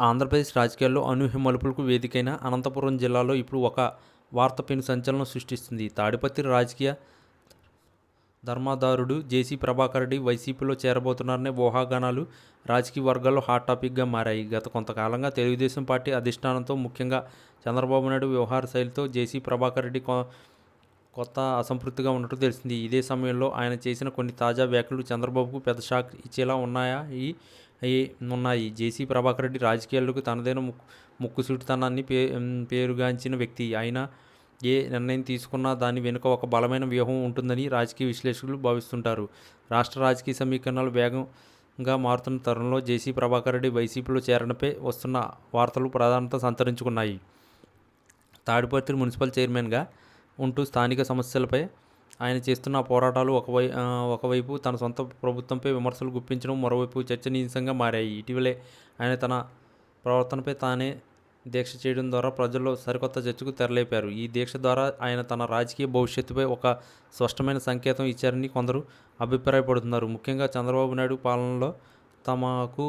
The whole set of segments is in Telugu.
ఆంధ్రప్రదేశ్ రాజకీయాల్లో అనూహ్య మలుపులకు వేదికైన అనంతపురం జిల్లాలో ఇప్పుడు ఒక వార్త పెను సంచలనం సృష్టిస్తుంది. తాడిపత్రి రాజకీయ ధర్మాదారుడు జేసీ ప్రభాకర్ రెడ్డి వైసీపీలో చేరబోతున్నారనే ఊహాగానాలు రాజకీయ వర్గాల్లో హాట్ టాపిక్గా మారాయి. గత కొంతకాలంగా తెలుగుదేశం పార్టీ అధిష్టానంతో ముఖ్యంగా చంద్రబాబు నాయుడు వ్యవహార శైలితో జేసీ ప్రభాకర్ రెడ్డి కొత్త అసంతృప్తిగా ఉన్నట్టు తెలిసింది. ఇదే సమయంలో ఆయన చేసిన కొన్ని తాజా వ్యాఖ్యలు చంద్రబాబుకు పెద్ద షాక్ ఇచ్చేలా ఉన్నాయా? ఈ- ఉన్నాయి జేసీ ప్రభాకర్ రెడ్డి రాజకీయాలకు తనదైన ముక్కు ముక్కుసూటితనాన్ని పే పేరుగాంచిన వ్యక్తి. అయినా ఏ నిర్ణయం తీసుకున్నా దాని వెనుక ఒక బలమైన వ్యూహం ఉంటుందని రాజకీయ విశ్లేషకులు భావిస్తుంటారు. రాష్ట్ర రాజకీయ సమీకరణాలు వేగంగా మారుతున్న తరుణంలో జేసీ ప్రభాకర్ రెడ్డి వైసీపీలో చేరడంపై వస్తున్న వార్తలు ప్రాధాన్యత సంతరించుకున్నాయి. తాడిపత్రి మున్సిపల్ చైర్మన్గా ఉంటూ స్థానిక సమస్యలపై ఆయన చేస్తున్న పోరాటాలు ఒకవై ఒకవైపు తన సొంత ప్రభుత్వంపై విమర్శలు గుప్పించడం మరోవైపు చర్చనీయాంశంగా మారాయి. ఇటీవలే ఆయన తన ప్రవర్తనపై తానే దీక్ష చేయడం ద్వారా ప్రజల్లో సరికొత్త చర్చకు తెరలేపారు. ఈ దీక్ష ద్వారా ఆయన తన రాజకీయ భవిష్యత్తుపై ఒక స్పష్టమైన సంకేతం ఇచ్చారని కొందరు అభిప్రాయపడుతున్నారు. ముఖ్యంగా చంద్రబాబు నాయుడు పాలనలో తమకు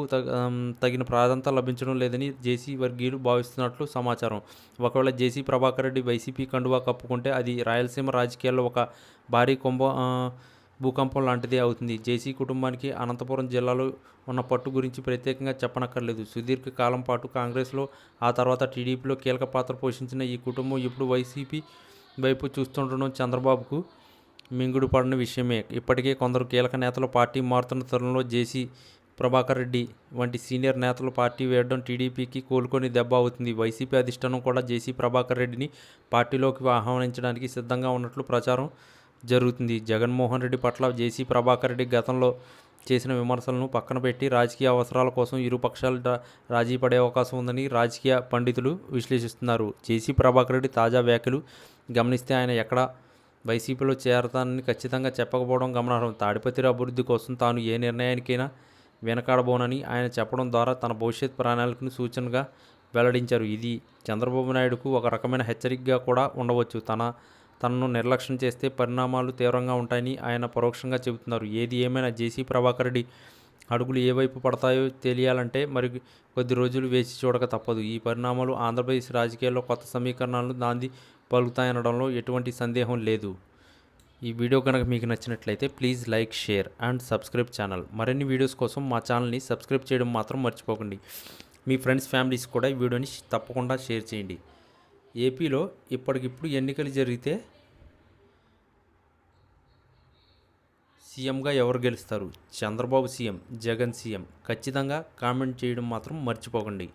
తగిన ప్రాధాన్యత లభించడం లేదని జేసీ వర్గీయులు భావిస్తున్నట్లు సమాచారం. ఒకవేళ జేసీ ప్రభాకర్ రెడ్డి వైసీపీ కండువా కప్పుకుంటే అది రాయలసీమ రాజకీయాల్లో ఒక భారీ కుంభ భూకంపం లాంటిదే అవుతుంది. జేసీ కుటుంబానికి అనంతపురం జిల్లాలో ఉన్న పట్టు గురించి ప్రత్యేకంగా చెప్పనక్కర్లేదు. సుదీర్ఘ కాలం పాటు కాంగ్రెస్లో ఆ తర్వాత టీడీపీలో కీలక పాత్ర పోషించిన ఈ కుటుంబం ఇప్పుడు వైసీపీ వైపు చూస్తుండడం చంద్రబాబుకు మింగుడు పడిన విషయమే. ఇప్పటికే కొందరు కీలక నేతలు పార్టీ మారుతున్న తరుణంలో జేసీ ప్రభాకర్ రెడ్డి వంటి సీనియర్ నేతలు పార్టీ వేయడం టీడీపీకి కోలుకొని దెబ్బ అవుతుంది. వైసీపీ అధిష్టానం కూడా జేసీ ప్రభాకర్ రెడ్డిని పార్టీలోకి ఆహ్వానించడానికి సిద్ధంగా ఉన్నట్లు ప్రచారం జరుగుతుంది. జగన్మోహన్ రెడ్డి పట్ల జేసీ ప్రభాకర్ రెడ్డి గతంలో చేసిన విమర్శలను పక్కన పెట్టి రాజకీయ అవసరాల కోసం ఇరు పక్షాలు రాజీ పడే అవకాశం ఉందని రాజకీయ పండితులు విశ్లేషిస్తున్నారు. జేసీ ప్రభాకర్ రెడ్డి తాజా వ్యాఖ్యలు గమనిస్తే ఆయన ఎక్కడ వైసీపీలో చేరతానని ఖచ్చితంగా చెప్పకపోవడం గమనార్హం. తాడిపత్రి అభివృద్ధి కోసం తాను ఏ నిర్ణయానికైనా వెనకాడబోనని ఆయన చెప్పడం ద్వారా తన భవిష్యత్ ప్రణాళికను సూచనగా వెల్లడించారు. ఇది చంద్రబాబు నాయుడుకు ఒక రకమైన హెచ్చరికగా కూడా ఉండవచ్చు. తన తనను నిర్లక్ష్యం చేస్తే పరిణామాలు తీవ్రంగా ఉంటాయని ఆయన పరోక్షంగా చెబుతున్నారు. ఏది ఏమైనా జేసీ ప్రభాకర్ రెడ్డి అడుగులు ఏ వైపు పడతాయో తెలియాలంటే మరి కొద్ది రోజులు వేచి చూడక తప్పదు. ఈ పరిణామాలు ఆంధ్రప్రదేశ్ రాజకీయాల్లో కొత్త సమీకరణాలను నాంది పలుకుతాయనడంలో ఎటువంటి సందేహం లేదు. ఈ వీడియో కనుక మీకు నచ్చినట్లయితే please like share and subscribe channel. మరిన్ని వీడియోస్ కోసం మా ఛానల్ని సబ్స్క్రైబ్ చేయడం మాత్రం మర్చిపోకండి. మీ ఫ్రెండ్స్ ఫ్యామిలీస్ కూడా ఈ వీడియోని తప్పకుండా షేర్ చేయండి. ఏపీలో ఇప్పటికిప్పుడు ఎన్నికలు జరిగితే సీఎంగా ఎవరు గెలుస్తారు? Chandrababu CM Jagan CM. ఖచ్చితంగా కామెంట్ చేయడం మాత్రం మర్చిపోకండి.